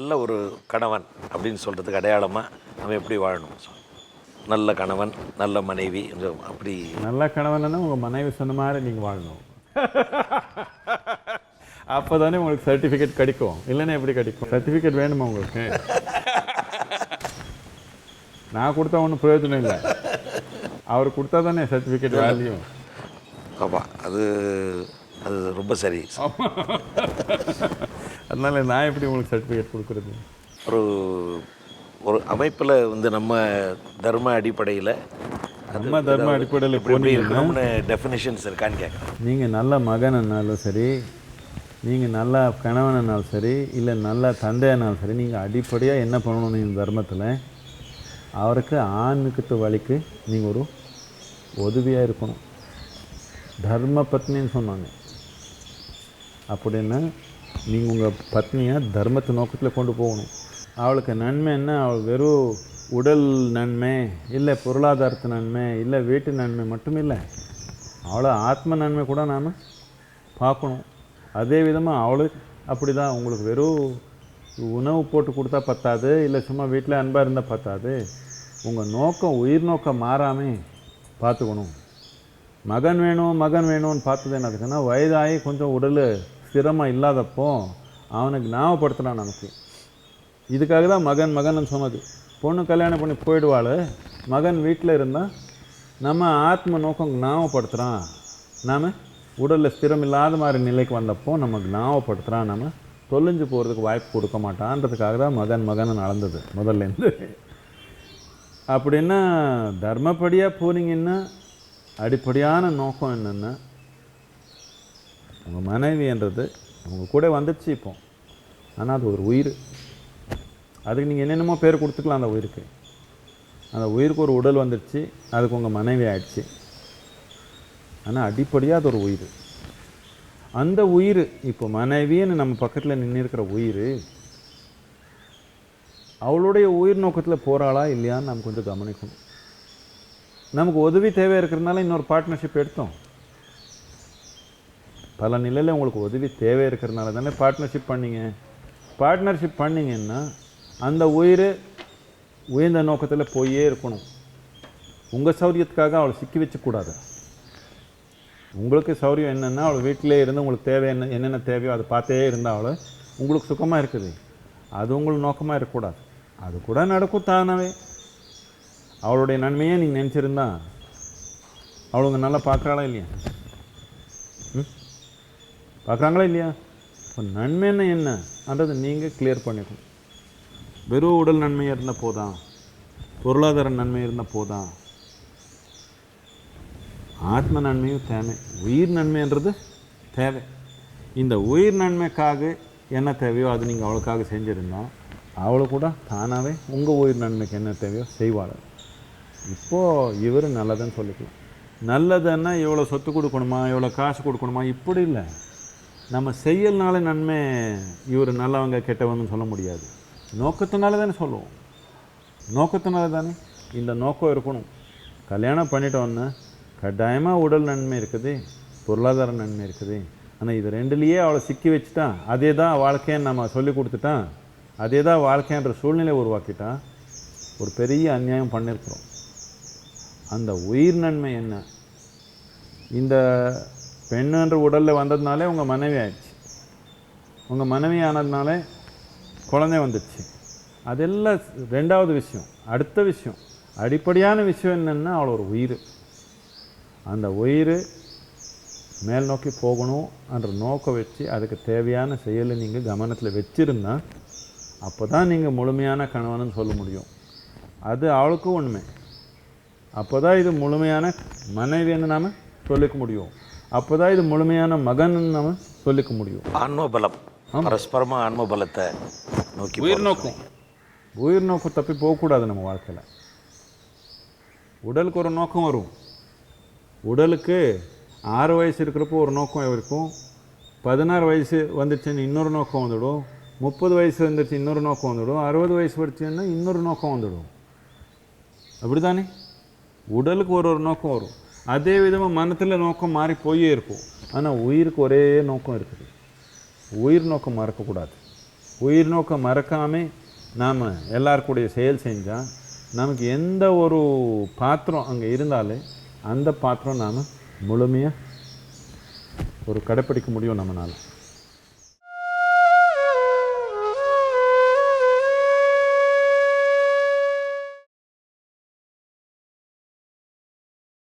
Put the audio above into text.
நல்ல ஒரு கணவன் அப்படின்னு சொல்கிறதுக்கு அடையாளமாக நம்ம எப்படி வாழணும்? நல்ல கணவன் நல்ல மனைவி அப்படி நல்ல கணவன்னா உங்கள் மனைவி சொன்ன மாதிரி நீங்கள் வாழணும். அப்போ தானே உங்களுக்கு சர்டிஃபிகேட் கிடைக்கும். இல்லைன்னா எப்படி கிடைக்கும்? சர்டிஃபிகேட் வேணுமா உங்களுக்கு? நான் கொடுத்தா ஒன்றும் பிரயோஜனம் இல்லை. அவர் கொடுத்தா தானே சர்டிஃபிகேட் வேல்யூ ஆமாம் அது அது ரொம்ப சரி. அதனால நான் எப்படி உங்களுக்கு சர்டிஃபிகேட் கொடுக்குறது? ஒரு ஒரு அமைப்பில் வந்து நம்ம தர்ம அடிப்படையில் நம்ம தர்ம அடிப்படையில் எப்படி இருக்கணும்னு டெஃபினேஷன்ஸ் இருக்கான்னு கேட்குறேன். நீங்கள் நல்ல மகனாலும் சரி நீங்கள் நல்ல கணவனாலும் சரி இல்லை நல்ல தந்தையானாலும் சரி நீங்கள் அடிப்படையாக என்ன பண்ணணும் இந்த தர்மத்தில்? அவருக்கு ஆணுக்கிட்ட வழிக்கு நீங்கள் ஒரு உதவியாக இருக்கணும். தர்ம பத்னின்னு சொன்னாங்க. அப்படின்னா நீங்கள் உங்கள் பத்னியை தர்மத்தை நோக்கத்தில் கொண்டு போகணும். அவளுக்கு நன்மை என்ன? அவள் வெறும் உடல் நன்மை இல்லை பொருளாதாரத்து நன்மை இல்லை வீட்டு நன்மை மட்டும் இல்லை அவளை ஆத்ம நன்மை கூட நாம் பார்க்கணும். அதே விதமாக அவளுக்கு அப்படி தான் உங்களுக்கு வெறும் உணவு போட்டு கொடுத்தா பத்தாது இல்லை சும்மா வீட்டில் அன்பாக இருந்தால் பத்தாது. உங்கள் நோக்கம் உயிர் நோக்கம் மாறாமல் பார்த்துக்கணும். மகன் வேணும் மகன் வேணும்னு பார்த்தது என்னதுக்குன்னா வயதாகி கொஞ்சம் உடல் சிரமம் இல்லாதப்போ அவனுக்கு ஞாபகப்படுத்துகிறான் நமக்கு. இதுக்காக தான் மகன் மகன் சொன்னது. பொண்ணு கல்யாணம் பண்ணி போயிடுவாள். மகன் வீட்டில் இருந்தால் நம்ம ஆத்ம நோக்கம் ஞாபகப்படுத்துகிறான் நாம் உடலில் ஸ்திரம் இல்லாத மாதிரி நிலைக்கு வந்தப்போ நமக்கு ஞாபகப்படுத்துகிறான் நம்ம தொலைஞ்சு போகிறதுக்கு வாய்ப்பு கொடுக்க மாட்டான்றதுக்காக தான் மகன் மகன் நடந்தது முதல்லேருந்து அப்படின்னா தர்மப்படியாக போனீங்கன்னா அடிப்படையான நோக்கம் என்னென்னா உங்கள் மனைவின்றது அவங்க கூட வந்துடுச்சு இப்போ. ஆனால் அது ஒரு உயிர். அதுக்கு நீங்கள் என்னென்னமோ பேர் கொடுத்துக்கலாம் அந்த உயிருக்கு. அந்த உயிருக்கு ஒரு உடல் வந்துடுச்சு அதுக்கு உங்கள் மனைவி ஆயிடுச்சு. ஆனால் அடிப்படையாக அது ஒரு உயிர். அந்த உயிர் இப்போ மனைவின்னு நம்ம பக்கத்தில் நின்று இருக்கிற உயிர் அவளுடைய உயிர் நோக்கத்தில் போகிறாளா இல்லையான்னு நம்ம கொஞ்சம் கவனிக்கணும். நமக்கு உதவி தேவை இருக்கிறதுனால இன்னொரு பார்ட்னர்ஷிப் எடுத்தோம். பல நிலையில் உங்களுக்கு உதவி தேவை இருக்கிறதுனால தானே பார்ட்னர்ஷிப் பண்ணீங்க. பார்ட்னர்ஷிப் பண்ணீங்கன்னா அந்த உயிர் உயர்ந்த நோக்கத்தில் போயே இருக்கணும். உங்கள் சௌரியத்துக்காக அவளை சிக்கி வச்சக்கூடாது உங்களுக்கு சௌரியம் என்னென்னா அவள் வீட்டிலே இருந்து உங்களுக்கு தேவை என்ன என்னென்ன தேவையோ அதை பார்த்தே இருந்தால் அவளை உங்களுக்கு சுகமாக இருக்குது. அது உங்களுக்கு நோக்கமாக இருக்கக்கூடாது. அது கூட நடக்கும் தானாவே. அவளுடைய நன்மையே நீங்கள் நினச்சிருந்தா அவளுங்க நல்லா பார்க்குறாளா இல்லையா? பார்க்குறாங்களா இல்லையா? இப்போ நன்மைன்னா என்னன்றது நீங்கள் கிளியர் பண்ணிக்கணும். வெறும் உடல் நன்மை இருந்தால் போதான் பொருளாதார நன்மை இருந்தால் போதான் ஆத்ம நன்மையும் தேவை. உயிர் நன்மைன்றது தேவை. இந்த உயிர் நன்மைக்காக என்ன தேவையோ அது நீங்கள் அவளுக்காக செஞ்சுருந்தா அவளை கூட தானாகவே உங்கள் உயிர் நன்மைக்கு என்ன தேவையோ செய்வாள். இப்போது இவர் நல்லதுன்னு சொல்லிக்கலாம். நல்லதுன்னா இவ்வளோ சொத்து கொடுக்கணுமா இவ்வளோ காசு கொடுக்கணுமா? இப்படி இல்லை. நம்ம செய்யலனால நன்மை இவர் நல்லவங்க கெட்டவங்கன்னு சொல்ல முடியாது. நோக்கத்தினால தானே சொல்லுவோம். நோக்கத்தினால தானே இந்த நோக்கம் இருக்கணும். கல்யாணம் பண்ணிட்டோன்னா கட்டாயமாக உடல் நன்மை இருக்குது பொருளாதார நன்மை இருக்குது. ஆனால் இது ரெண்டுலேயே அவளை சிக்கி வச்சுட்டான் அதே தான் வாழ்க்கைன்னு நம்ம சொல்லி கொடுத்துட்டான் அதே தான் வாழ்க்கைன்ற சூழ்நிலை உருவாக்கிட்டான் ஒரு பெரிய அநியாயம் பண்ணியிருக்கிறோம் அந்த உயிர் நன்மை என்ன? இந்த பெண்ணுன்ற உடலில் வந்ததுனாலே உங்கள் மனைவி ஆயிடுச்சு. உங்கள் மனைவி ஆனதுனாலே குழந்தை வந்துடுச்சு. அதெல்லாம் ரெண்டாவது விஷயம். அடுத்த விஷயம். அடிப்படையான விஷயம் என்னென்னா அவளை ஒரு உயிர். அந்த உயிர் மேல் நோக்கி போகணும் என்ற நோக்கம் வச்சு அதுக்கு தேவையான செயலை நீங்கள் கவனத்தில் வச்சுருந்தா அப்போ தான் நீங்கள் முழுமையான கணவன் சொல்ல முடியும். அது அவளுக்கும் உண்மை அப்போ தான் இது முழுமையான மனைவின்னு நாம் சொல்லிக்க முடியும். அப்போ தான் இது முழுமையான மகன் நாம் சொல்லிக்க முடியும். ஆன்ம பலம் பரஸ்பரமாக ஆன்ம பலத்தை நோக்கி உயிர் நோக்கம். உயிர் நோக்கம் தப்பி போகக்கூடாது நம்ம வாழ்க்கையில். உடலுக்கு ஒரு நோக்கம் வரும். உடலுக்கு ஆறு வயசு இருக்கிறப்போ ஒரு நோக்கம் இருக்கும். பதினாறு வயசு வந்துச்சுன்னு இன்னொரு நோக்கம் வந்துடும். முப்பது வயசு வந்துச்சு இன்னொரு நோக்கம் வந்துடும். அறுபது வயசு வந்துச்சுன்னா இன்னொரு நோக்கம் வந்துடும். அப்படி தானே உடலுக்கு ஒரு ஒரு நோக்கம் வரும். அதே விதமாக மனத்தில் நோக்கம் மாறி போயே இருக்கும். ஆனால் உயிருக்கு ஒரே நோக்கம் இருக்குது. உயிர் நோக்கம் மறக்கக்கூடாது உயிர் நோக்கம் மறக்காமல் நாம் எல்லாருக்கூடிய செயல் செஞ்சால் நமக்கு எந்த ஒரு பாத்திரம் அங்கே இருந்தாலே அந்த பாத்திரம் நாம் முழுமையாக ஒரு கடைப்பிடிக்க முடியும் நம்மளால்